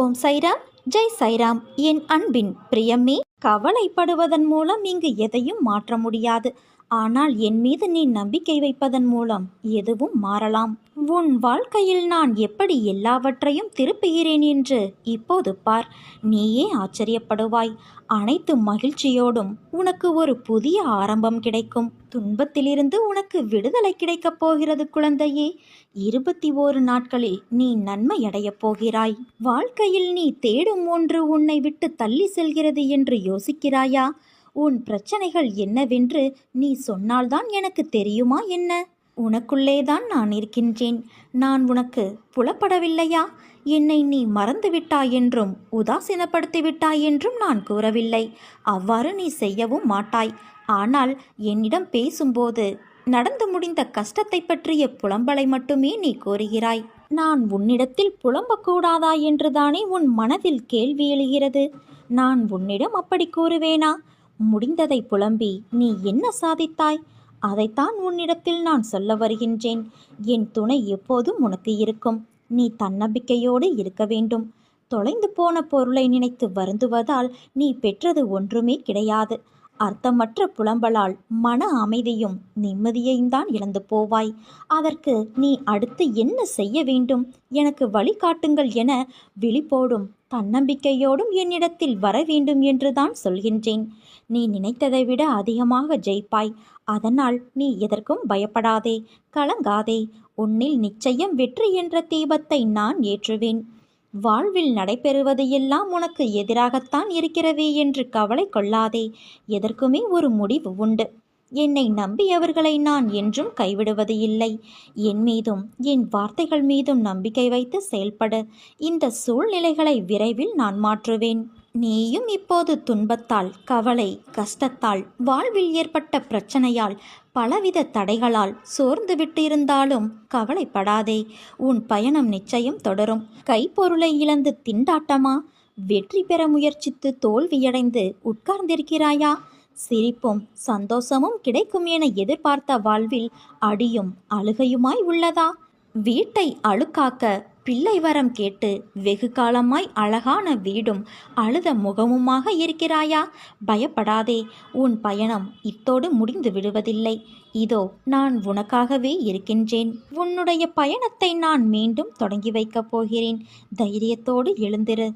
ஓம் சைராம். ஜெய் சைராம். என் அன்பின் பிரியமே கவலைப்படுவதன் மூலம் இங்கு எதையும் மாற்ற முடியாது. ஆனால் என் மீது நீ நம்பிக்கை வைப்பதன் மூலம் எதுவும் மாறலாம். உன் வாழ்க்கையில் நான் எப்படி எல்லாவற்றையும் திருப்புகிறேன் என்று இப்போது பார். நீயே ஆச்சரியப்படுவாய். அனைத்து மகிழ்ச்சியோடும் உனக்கு ஒரு புதிய ஆரம்பம் கிடைக்கும். துன்பத்திலிருந்து உனக்கு விடுதலை கிடைக்கப் போகிறது குழந்தையே. இருபத்தி ஓரு நாட்களில் நீ நன்மை அடையப் போகிறாய். வாழ்க்கையில் நீ தேடும் ஒன்று உன்னை விட்டு தள்ளி செல்கிறது என்று யோசிக்கிறாயா? உன் பிரச்சனைகள் என்னவென்று நீ சொன்னால்தான் எனக்கு தெரியுமா என்ன? உனக்குள்ளேதான் நான் இருக்கின்றேன். நான் உனக்கு புலப்படவில்லையா? என்னை நீ மறந்து விட்டாய் என்றும் உதாசீனப்படுத்திவிட்டாய் என்றும் நான் கூறவில்லை. அவ்வாறு நீ செய்யவும் மாட்டாய். ஆனால் என்னிடம் பேசும்போது நடந்து முடிந்த கஷ்டத்தை பற்றிய புலம்பலை மட்டுமே நீ கூறுகிறாய். நான் உன்னிடத்தில் புலம்பக்கூடாதா என்றுதானே உன் மனதில் கேள்வி எழுகிறது. நான் உன்னிடம் அப்படி கூறுவேனா? முடிந்ததை புலம்பி நீ என்ன சாதித்தாய்? அதைத்தான் உன்னிடத்தில் நான் சொல்ல வருகின்றேன். என் துணை எப்போதும் உனக்கு இருக்கும். நீ தன்னம்பிக்கையோடு இருக்க வேண்டும். தொலைந்து போன பொருளை நினைத்து வருந்துவதால் நீ பெற்றது ஒன்றுமே கிடையாது. அர்த்தமற்ற புலம்பலால் மன அமைதியும் நிம்மதியையும் தான் இழந்து போவாய். அதற்கு நீ அடுத்து என்ன செய்ய வேண்டும்? எனக்கு வழிகாட்டுங்கள் என விழிப்போடும் தன்னம்பிக்கையோடும் என்னிடத்தில் வர வேண்டும் என்றுதான் சொல்கின்றேன். நீ நினைத்ததை விட அதிகமாக ஜெயிப்பாய். அதனால் நீ எதற்கும் பயப்படாதே கலங்காதே. உன்னில் நிச்சயம் வெற்றி என்ற தீபத்தை நான் ஏற்றுவேன். வாழ்வில் நடைபெறுவது எல்லாம் உனக்கு எதிராகத்தான் இருக்கிறதே என்று கவலை கொள்ளாதே. எதற்குமே ஒரு முடிவு உண்டு. என்னை நம்பியவர்களை நான் என்றும் கைவிடுவது இல்லை. என் மீதும் என் வார்த்தைகள் மீதும் நம்பிக்கை வைத்து செயல்படு. இந்த சூழ்நிலைகளை விரைவில் நான் மாற்றுவேன். நீயும் இப்போது துன்பத்தால் கவலை கஷ்டத்தால் வாழ்வில் ஏற்பட்ட பிரச்சனையால் பலவித தடைகளால் சோர்ந்து விட்டிருந்தாலும் கவலைப்படாதே. உன் பயணம் நிச்சயம் தொடரும். கைப்பொருளை இழந்து திண்டாட்டமா? வெற்றி பெற முயற்சித்து தோல்வியடைந்து உட்கார்ந்திருக்கிறாயா? சிரிப்பும் சந்தோஷமும் கிடைக்கும் என எதிர்பார்த்த வாழ்வில் அடியும் அழுகையுமாய் உள்ளதா? வீட்டை அழுக்காக்க பிள்ளை வரம் கேட்டு வெகு காலமாய் அழகான வீடும் அழுத முகமுமாக இருக்கிறாயா? பயப்படாதே உன் பயணம் இத்தோடு முடிந்து விடுவதில்லை. இதோ நான் உனக்காகவே இருக்கின்றேன். உன்னுடைய பயணத்தை நான் மீண்டும் தொடங்கி வைக்கப் போகிறேன். தைரியத்தோடு எழுந்திரு.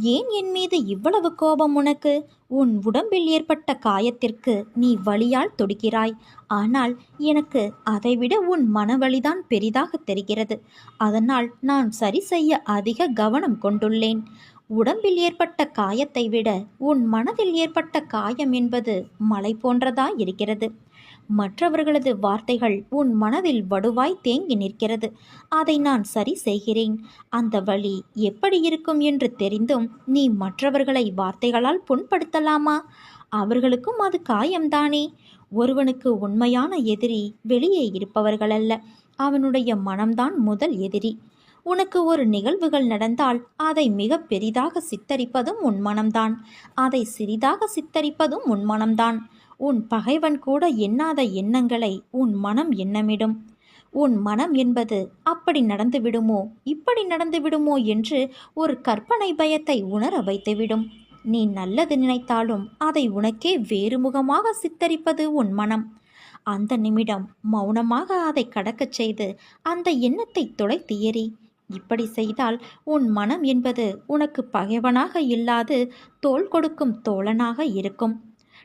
ஏன் என் மீது இவ்வளவு கோபம் உனக்கு? உன் உடம்பில் ஏற்பட்ட காயத்திற்கு நீ வலியால் தொடுக்கிறாய். ஆனால் எனக்கு அதைவிட உன் மனவழிதான் பெரிதாக தெரிகிறது. அதனால் நான் சரி செய்ய அதிக கவனம் கொண்டுள்ளேன். உடம்பில் ஏற்பட்ட காயத்தை விட உன் மனதில் ஏற்பட்ட காயம் என்பது மலை போன்றதா இருக்கிறது. மற்றவர்களது வார்த்தைகள் உன் மனதில் வடுவாய் தேங்கி நிற்கிறது. அதை நான் சரி செய்கிறேன். அந்த வழி எப்படி இருக்கும் என்று தெரிந்தும் நீ மற்றவர்களை வார்த்தைகளால் புண்படுத்தலாமா? அவர்களுக்கும் அது காயம்தானே. ஒருவனுக்கு உண்மையான எதிரி வெளியே இருப்பவர்கள் அல்ல அவனுடைய மனம்தான் முதல் எதிரி. உனக்கு ஒரு நிகழ்வுகள் நடந்தால் அதை மிக பெரிதாக சித்தரிப்பதும் உன் மனம்தான். அதை சிறிதாக சித்தரிப்பதும் உன் மனம்தான். உன் பகைவன் கூட எண்ணாத எண்ணங்களை உன் மனம் எண்ணமிடும். உன் மனம் என்பது அப்படி நடந்து விடுமோ இப்படி நடந்து விடுமோ என்று ஒரு கற்பனை பயத்தை உணர வைத்துவிடும். நீ நல்லது நினைத்தாலும் அதை உனக்கே வேறு முகமாக சித்தரிப்பது உன் மனம். அந்த நிமிடம் மௌனமாக அதை கடக்கச் செய்து அந்த எண்ணத்தை துளைத்து எறி இப்படி செய்தால் உன் மனம் என்பது உனக்கு பகைவனாக இல்லாது தோல் கொடுக்கும் தோழனாக இருக்கும்.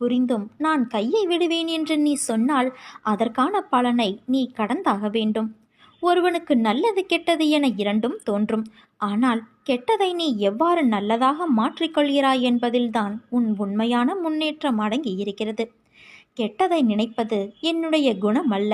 புரிந்தும் நான் கையை விடுவேன் என்று நீ சொன்னால் அதற்கான பலனை நீ கடந்தாக வேண்டும். ஒருவனுக்கு நல்லது கெட்டது என இரண்டும் தோன்றும். ஆனால் கெட்டதை நீ எவ்வாறு நல்லதாக மாற்றிக்கொள்கிறாய் என்பதில்தான் உன் உண்மையான முன்னேற்றம் அடங்கி இருக்கிறது. கெட்டதை நினைப்பது என்னுடைய குணம் அல்ல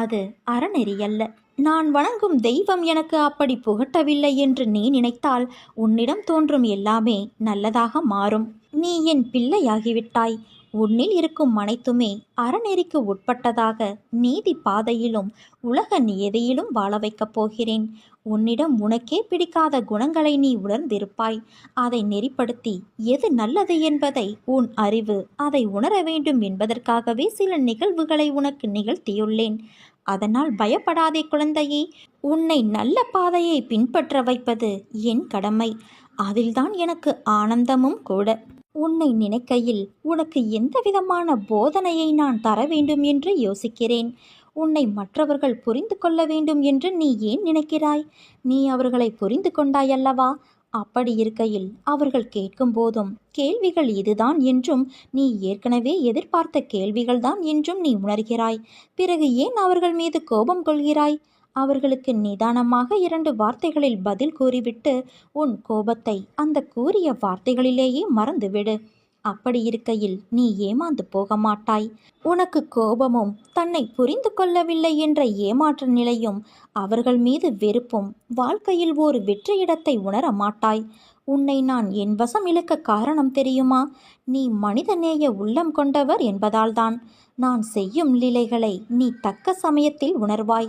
அது அறநெறி அல்ல நான் வணங்கும் தெய்வம் எனக்கு அப்படி புகட்டவில்லை என்று நீ நினைத்தால் உன்னிடம் தோன்றும் எல்லாமே நல்லதாக மாறும். நீ என் பிள்ளையாகிவிட்டாய். உன்னில் இருக்கும் அனைத்துமே அறநெறிக்கு உட்பட்டதாக நீதி பாதையிலும் உலக நியதியிலும் வாழ வைக்கப் போகிறேன். உன்னிடம் உனக்கே பிடிக்காத குணங்களை நீ உணர்ந்திருப்பாய். அதை நெறிப்படுத்தி எது நல்லது என்பதை உன் அறிவு அதை உணர வேண்டும் என்பதற்காகவே சில நிகழ்வுகளை உனக்கு நிகழ்த்தியுள்ளேன். அதனால் பயப்படாதே குழந்தையே உன்னை நல்ல பாதையை பின்பற்ற வைப்பது என் கடமை. அதில்தான் எனக்கு ஆனந்தமும் கூட. உன்னை நினைக்கையில் உனக்கு எந்த விதமான போதனையை நான் தர வேண்டும் என்று யோசிக்கிறேன். உன்னை மற்றவர்கள் புரிந்து கொள்ள வேண்டும் என்று நீ ஏன் நினைக்கிறாய்? நீ அவர்களை புரிந்து கொண்டாயல்லவா அப்படி இருக்கையில் அவர்கள் கேட்கும் போதும் கேள்விகள் இதுதான் என்றும் நீ ஏற்கனவே எதிர்பார்த்த கேள்விகள்தான் என்றும் நீ உணர்கிறாய். பிறகு ஏன் அவர்கள் மீது கோபம் கொள்கிறாய்? அவர்களுக்கு நிதானமாக இரண்டு வார்த்தைகளில் பதில் கூறிவிட்டு உன் கோபத்தை அந்த கூறிய வார்த்தைகளிலேயே மறந்துவிடு. அப்படி இருக்கையில் நீ ஏமாந்து போக மாட்டாய். உனக்கு கோபமும் தன்னை புரிந்து கொள்ளவில்லை என்ற ஏமாற்ற நிலையும் அவர்கள் மீது வெறுப்பும் வாழ்க்கையில் ஒரு வெற்றியிடத்தை உணர மாட்டாய். உன்னை நான் என் வசம் இழுக்க காரணம் தெரியுமா? நீ மனிதநேய உள்ளம் கொண்டவர் என்பதால்தான். நான் செய்யும் நிலைகளை நீ தக்க சமயத்தில் உணர்வாய்.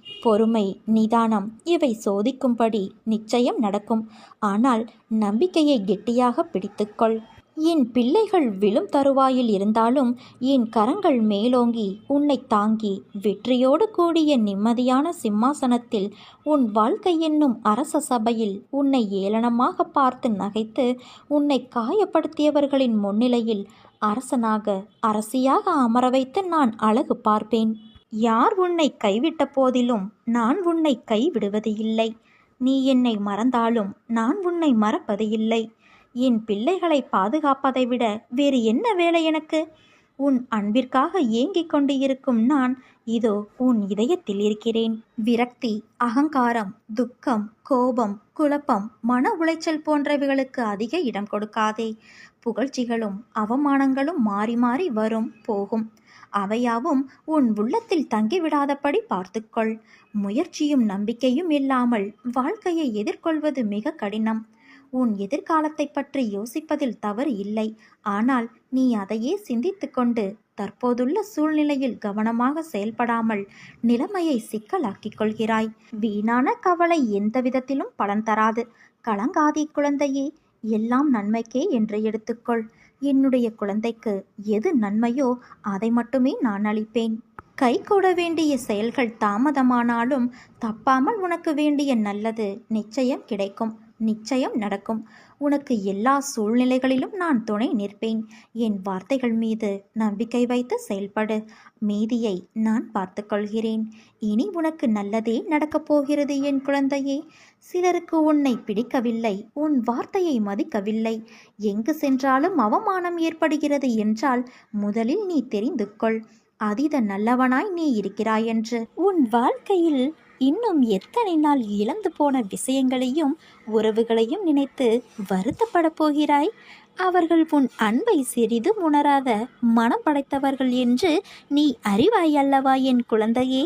பொறுமை நிதானம் இவை சோதிக்கும்படி நிச்சயம் நடக்கும். ஆனால் நம்பிக்கையை கெட்டியாக பிடித்துக்கொள். என் பிள்ளைகள் விழும் தருவாயில் இருந்தாலும் என் கரங்கள் மேலோங்கி உன்னை தாங்கி வெற்றியோடு கூடிய நிம்மதியான சிம்மாசனத்தில் உன் வாழ்க்கை என்னும் அரச சபையில் உன்னை ஏளனமாக பார்த்து நகைத்து உன்னை காயப்படுத்தியவர்களின் முன்னிலையில் அரசனாக அரசியாக அமர வைத்து நான் அழகு பார்ப்பேன். யார் உன்னை கைவிட்ட போதிலும் நான் உன்னை கைவிடுவது இல்லை. நீ என்னை மறந்தாலும் நான் உன்னை மறப்பது இல்லை. என் பிள்ளைகளை பாதுகாப்பதை விட வேறு என்ன வேலை எனக்கு? உன் அன்பிற்காக ஏங்கிக் கொண்டு இருக்கும் நான் இதோ உன் இதயத்தில் இருக்கிறேன். விரக்தி அகங்காரம் துக்கம் கோபம் குழப்பம் மன உளைச்சல் போன்றவைகளுக்கு அதிக இடம் கொடுக்காதே. புகழ்ச்சிகளும் அவமானங்களும் மாறி மாறி வரும் போகும். அவையாவும் உன் உள்ளத்தில் தங்கிவிடாதபடி பார்த்துக்கொள். முயற்சியும் நம்பிக்கையும் இல்லாமல் வாழ்க்கையை எதிர்கொள்வது மிக கடினம். உன் எதிர்காலத்தை பற்றி யோசிப்பதில் தவறு இல்லை. ஆனால் நீ அதையே சிந்தித்து கொண்டு தற்போதுள்ள சூழ்நிலையில் கவனமாக செயல்படாமல் நிலைமையை சிக்கலாக்கிக் கொள்கிறாய். வீணான கவலை எந்த விதத்திலும் பலன் தராது. கலங்காதி குழந்தையே. எல்லாம் நன்மைக்கே என்று எடுத்துக்கொள். என்னுடைய குழந்தைக்கு எது நன்மையோ அதை மட்டுமே நான் அளிப்பேன். கை கூட வேண்டிய செயல்கள் தாமதமானாலும் தப்பாமல் உனக்கு வேண்டிய நல்லது நிச்சயம் கிடைக்கும். நிச்சயம் நடக்கும். உனக்கு எல்லா சூழ்நிலைகளிலும் நான் துணை நிற்பேன். என் வார்த்தைகள் மீது நம்பிக்கை வைத்து செயல்படு. மீதியை நான் பார்த்துக்கொள்கிறேன். இனி உனக்கு நல்லதே நடக்கப் போகிறது என் குழந்தையே. சிலருக்கு உன்னை பிடிக்கவில்லை உன் வார்த்தையை மதிக்கவில்லை. எங்கு சென்றாலும் அவமானம் ஏற்படுகிறது என்றால் முதலில் நீ தெரிந்து கொள். அதீத நல்லவனாய் நீ இருக்கிறாய் என்று உன் வாழ்க்கையில் இன்னும் எத்தனை நாள் இழந்து போன விஷயங்களையும் உறவுகளையும் நினைத்து வருத்தப்பட போகிறாய்? அவர்கள் உன் அன்பை சிறிதும் உணராத மனம் படைத்தவர்கள் என்று நீ அறிவாய் அல்லவா என் குழந்தையே?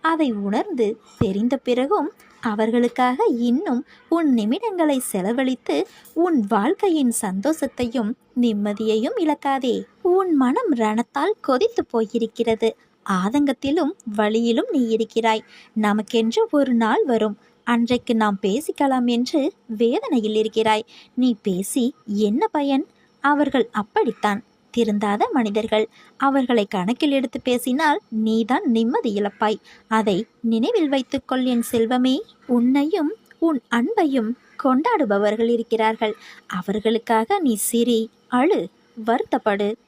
அதை உணர்ந்து தெரிந்த பிறகும் அவர்களுக்காக இன்னும் உன் நிமிடங்களை செலவழித்து உன் வாழ்க்கையின் சந்தோஷத்தையும் நிம்மதியையும் இழக்காதே. உன் மனம் ரணத்தால் கொதித்து போயிருக்கிறது. ஆதங்கத்திலும் வழியிலும் நீ இருக்கிறாய். நமக்கென்று ஒரு நாள் வரும். அன்றைக்கு நாம் பேசிக்கலாம் என்று வேதனையில் இருக்கிறாய். நீ பேசி என்ன பயன்? அவர்கள் அப்படித்தான். திருந்தாத மனிதர்கள். அவர்களை கணக்கில் எடுத்து பேசினால் நீதான் நிம்மதி இழப்பாய். அதை நினைவில் வைத்துக்கொள் என் செல்வமே. உன்னையும் உன் அன்பையும் கொண்டாடுபவர்கள் இருக்கிறார்கள். அவர்களுக்காக நீ சிரி அழு வருத்தப்படு.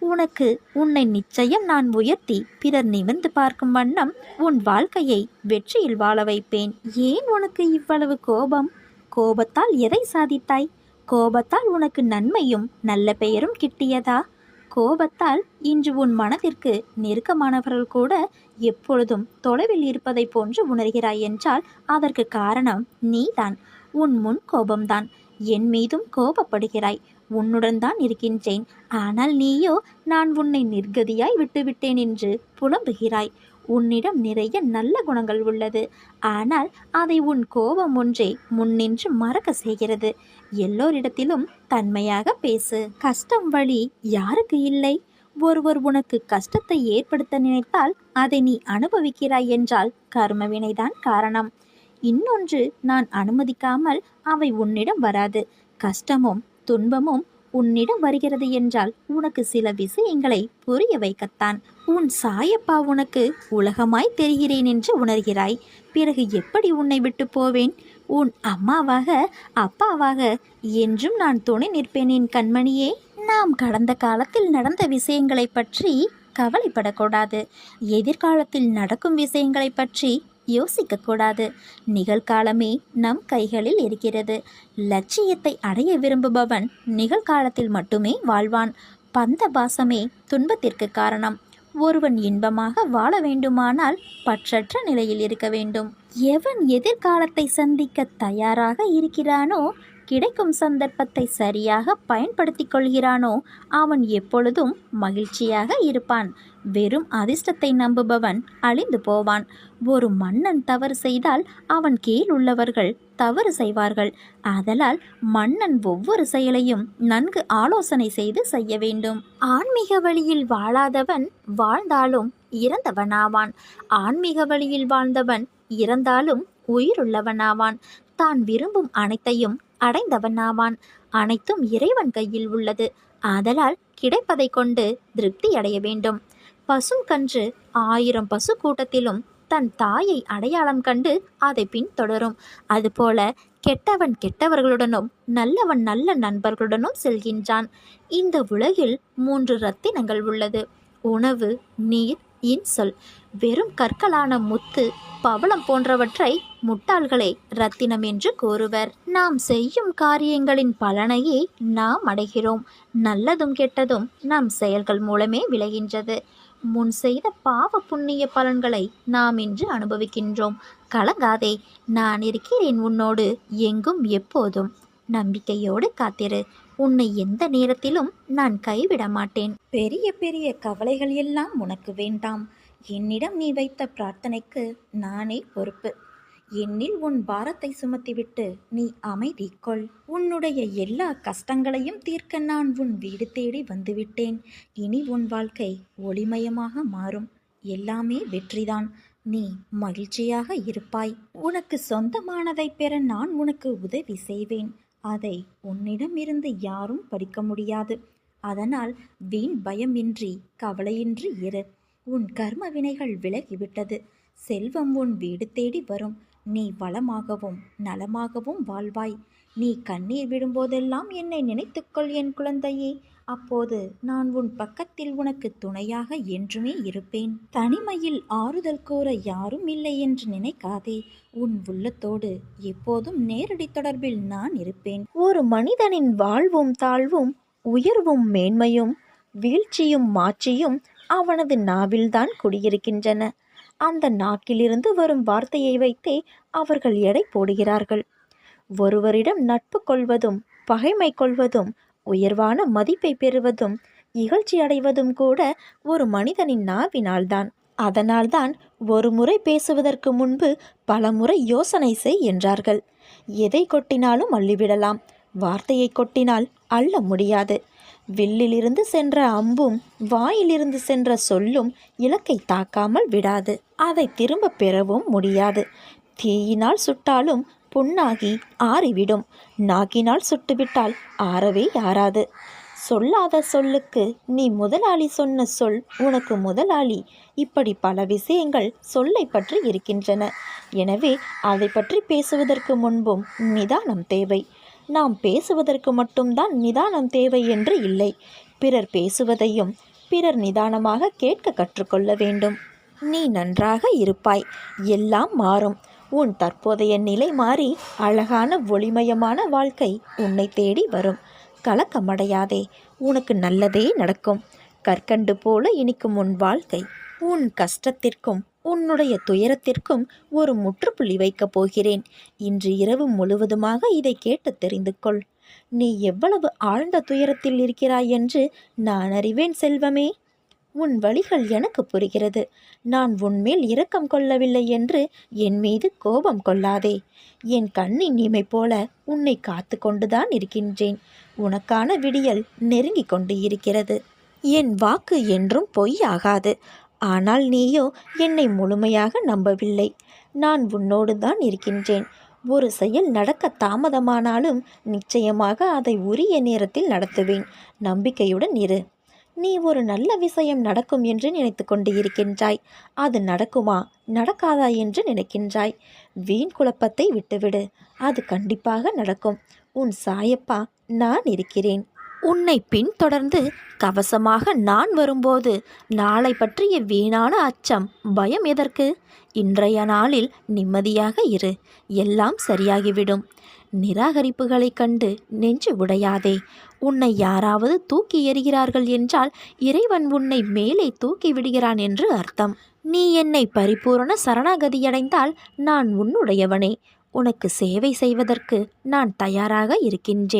உனக்கு உன்னை நிச்சயம் நான் உயர்த்தி பிறர் நிமிர்ந்து பார்க்கும் வண்ணம் உன் வாழ்க்கையை வெற்றியில் வாழ வைப்பேன். ஏன் உனக்கு இவ்வளவு கோபம்? கோபத்தால் எதை சாதித்தாய்? கோபத்தால் உனக்கு நன்மையும் நல்ல பெயரும் கிட்டியதா? கோபத்தால் இன்று உன் மனதிற்கு நெருக்கமானவர்கள் கூட எப்பொழுதும் தொலைவில் இருப்பதைப் போன்று உணர்கிறாய் என்றால் அதற்கு காரணம் நீதான். உன் முன் கோபம்தான். என் மீதும் கோபப்படுகிறாய். உன்னுடன் தான் இருக்கின்றேன். ஆனால் நீயோ நான் உன்னை நிர்கதியாய் விட்டுவிட்டேன் என்று புலம்புகிறாய். உன்னிடம் நிறைய நல்ல குணங்கள் உள்ளது. ஆனால் அதை உன் கோபம் ஒன்றே முன்னின்று மறக்க செய்கிறது. எல்லோரிடத்திலும் தன்மையாக பேசு. கஷ்டம் வழி யாருக்கு இல்லை? ஒருவர் உனக்கு கஷ்டத்தை ஏற்படுத்த நினைத்தால் அதை நீ அனுபவிக்கிறாய் என்றால் கர்மவினைதான் காரணம். இன்னொன்று நான் அனுமதிக்காமல் அவை உன்னிடம் வராது. கஷ்டமும் துன்பமும் உன்னிடம் வருகிறது என்றால் உனக்கு சில விஷயங்களை புரிய வைக்கத்தான். உன் சாயப்பா உனக்கு உலகமாய் தெரிகிறேன் என்று உணர்கிறாய். பிறகு எப்படி உன்னை விட்டு போவேன்? உன் அம்மாவாக அப்பாவாக என்றும் நான் துணை நிற்பேன் என் கண்மணியே. நாம் கடந்த காலத்தில் நடந்த விஷயங்களை பற்றி கவலைப்படக்கூடாது. எதிர்காலத்தில் நடக்கும் விஷயங்களை பற்றி யோசிக்கக்கூடாது. நிகழ்காலமே நம் கைகளில் இருக்கிறது. லட்சியத்தை அடைய விரும்புபவன் நிகழ்காலத்தில் மட்டுமே வாழ்வான். பந்த பாசமே துன்பத்திற்கு காரணம். ஒருவன் இன்பமாக வாழ வேண்டுமானால் பற்றற்ற நிலையில் இருக்க வேண்டும். எவன் எதிர்காலத்தை சந்திக்க தயாராக இருக்கிறானோ கிடைக்கும் சந்தர்ப்பத்தை சரியாக பயன்படுத்திக் கொள்கிறானோ அவன் எப்பொழுதும் மகிழ்ச்சியாக இருப்பான். வெறும் அதிர்ஷ்டத்தை நம்புபவன் அழிந்து போவான். ஒரு மன்னன் தவறு செய்தால் அவன் கீழ் உள்ளவர்கள் தவறு செய்வார்கள். ஆதலால் மன்னன் ஒவ்வொரு செயலையும் நன்கு ஆலோசனை செய்து செய்ய வேண்டும். ஆன்மீக வழியில் வாழாதவன் வாழ்ந்தாலும் இறந்தவனாவான். ஆன்மீக வழியில் வாழ்ந்தவன் இறந்தாலும் உயிருள்ளவனாவான். தான் விரும்பும் அனைத்தையும் அடைந்தவனாவான். அனைத்தும் இறைவன் கையில் உள்ளது. ஆதலால் கிடைப்பதை கொண்டு திருப்தி அடைய வேண்டும். பசும் கன்று ஆயிரம் பசு கூட்டத்திலும் தன் தாயை அடையாளம் கண்டு அதை பின்தொடரும் அதுபோல கெட்டவன் கெட்டவர்களுடனும் நல்லவன் நல்ல நண்பர்களுடனும் செல்கின்றான். இந்த உலகில் மூன்று ரத்தினங்கள் உள்ளது. உணவு நீர் இன்சொல். வெறும் கற்களான முத்து பவளம் போன்றவற்றை முட்டாள்களே ரத்தினம் என்று கூறுவர். நாம் செய்யும் காரியங்களின் பலனையே நாம் அடைகிறோம். நல்லதும் கெட்டதும் நம் செயல்கள் மூலமே விளைகின்றது. முன் செய்த பாவ புண்ணிய பலன்களை நாம் இன்று அனுபவிக்கின்றோம். கலங்காதே நான் இருக்கிறேன் உன்னோடு எங்கும் எப்போதும். நம்பிக்கையோடு காத்திரு உன்னை எந்த நேரத்திலும் நான் கைவிட மாட்டேன். பெரிய பெரிய கவலைகள் எல்லாம் உனக்கு வேண்டாம். என்னிடம் நீ வைத்த பிரார்த்தனைக்கு நானே பொறுப்பு. என்னில் உன் பாரத்தை சுமத்திவிட்டு நீ அமைதி கொள். உன்னுடைய எல்லா கஷ்டங்களையும் தீர்க்க நான் உன் வீடு தேடி வந்துவிட்டேன். இனி உன் வாழ்க்கை ஒளிமயமாக மாறும். எல்லாமே வெற்றிதான். நீ மகிழ்ச்சியாக இருப்பாய். உனக்கு சொந்தமானதை பெற நான் உனக்கு உதவி செய்வேன். அதை உன்னிடமிருந்து யாரும் படிக்க முடியாது. அதனால் வீண் பயமின்றி கவலையின்றி இரு. உன் கர்ம வினைகள் விலகிவிட்டது. செல்வம் உன் வீடு தேடி வரும். நீ வளமாகவும் நலமாகவும் வாழ்வாய். நீ கண்ணீர் விடும்போதெல்லாம் என்னை நினைத்துக்கொள் என் குழந்தையே. அப்போது நான் உன் பக்கத்தில் உனக்கு துணையாக என்றுமே இருப்பேன். தனிமையில் ஆறுதல் கூற யாரும் இல்லை என்று நினைக்காதே. உன் உள்ளத்தோடு எப்போதும் நேரடி தொடர்பில் நான் இருப்பேன். ஒரு மனிதனின் வாழ்வும் தாழ்வும் உயர்வும் மேன்மையும் வீழ்ச்சியும் மாற்றியும் அவனது நாவில்தான் குடியிருக்கின்றன. அந்த நாக்கிலிருந்து வரும் வார்த்தையை வைத்தே அவர்கள் எடை போடுகிறார்கள். ஒருவரிடம் நட்பு கொள்வதும் பகைமை கொள்வதும் உயர்வான மதிப்பை பெறுவதும் இகழ்ச்சி அடைவதும் கூட ஒரு மனிதனின் நாவினால்தான். அதனால்தான் ஒரு முறை பேசுவதற்கு முன்பு பல முறை யோசனை செய் என்றார்கள். எதை கொட்டினாலும் அள்ளிவிடலாம். வார்த்தையை கொட்டினால் அள்ள முடியாது. வில்லிலிருந்து சென்ற அம்பும் வாயிலிருந்து சென்ற சொல்லும் இலக்கை தாக்காமல் விடாது. அதை திரும்ப பெறவும் முடியாது. தீயினால் சுட்டாலும் புண்ணாகி ஆறிவிடும். நாக்கினால் சுட்டுவிட்டால் ஆறவே ஆறாது. சொல்லாத சொல்லுக்கு நீ முதலாளி சொன்ன சொல் உனக்கு முதலாளி. இப்படி பல விஷயங்கள் சொல்லை பற்றி இருக்கின்றன. எனவே அதை பற்றி பேசுவதற்கு முன்பும் நிதானம் தேவை. நாம் பேசுவதற்கு மட்டும்தான் நிதானம் தேவை என்று இல்லை. பிறர் பேசுவதையும் பிறர் நிதானமாக கேட்க கற்றுக்கொள்ள வேண்டும். நீ நன்றாக இருப்பாய். எல்லாம் மாறும். உன் தற்போதைய நிலை மாறி அழகான ஒளிமயமான வாழ்க்கை உன்னை தேடி வரும். கலக்கமடையாதே. உனக்கு நல்லதே நடக்கும். கற்கண்டு போல இனிக்கும் உன் வாழ்க்கை. உன் கஷ்டத்திற்கும் உன்னுடைய துயரத்திற்கும் ஒரு முற்றுப்புள்ளி வைக்கப் போகிறேன். இன்று இரவு முழுவதுமாக இதை கேட்டு தெரிந்து கொள். நீ எவ்வளவு ஆழ்ந்த துயரத்தில் இருக்கிறாய் என்று நான் அறிவேன் செல்வமே. உன் வழிகள் எனக்கு புரிகிறது. நான் உன்மேல் இரக்கம் கொள்ளவில்லை என்று என் மீது கோபம் கொள்ளாதே. என் கண்ணின் இமை போல உன்னை காத்து கொண்டுதான் இருக்கின்றேன். உனக்கான விடியல் நெருங்கிக் கொண்டு இருக்கிறது. என் வாக்கு என்றும் பொய்யாகாது. ஆனால் நீயோ என்னை முழுமையாக நம்பவில்லை. நான் உன்னோடு தான் இருக்கின்றேன். ஒரு செயல் நடக்க தாமதமானாலும் நிச்சயமாக அதை உரிய நேரத்தில் நடத்துவேன். நம்பிக்கையுடன் இரு. நீ ஒரு நல்ல விஷயம் நடக்கும் என்று நினைத்து கொண்டு இருக்கின்றாய். அது நடக்குமா? நடக்காதா என்று நினைக்கின்றாய். வீண் குழப்பத்தை விட்டுவிடு. அது கண்டிப்பாக நடக்கும். உன் சாயப்பா நான் இருக்கிறேன். உன்னை பின்தொடர்ந்து கவசமாக நான் வரும்போது நாளை பற்றிய வீணான அச்சம் பயம் எதற்கு? இன்றைய நாளில் நிம்மதியாக இரு. எல்லாம் சரியாகிவிடும். நிராகரிப்புகளைக் கண்டு நெஞ்சு உடையாதே. உன்னை யாராவது தூக்கி எறிகிறார்கள் என்றால் இறைவன் உன்னை மேலே தூக்கி விடுகிறான் என்று அர்த்தம். நீ என்னை பரிபூரண சரணாகதியடைந்தால் நான் உன்னுடையவனே. உனக்கு சேவை செய்வதற்கு நான் தயாராக இருக்கின்றேன்.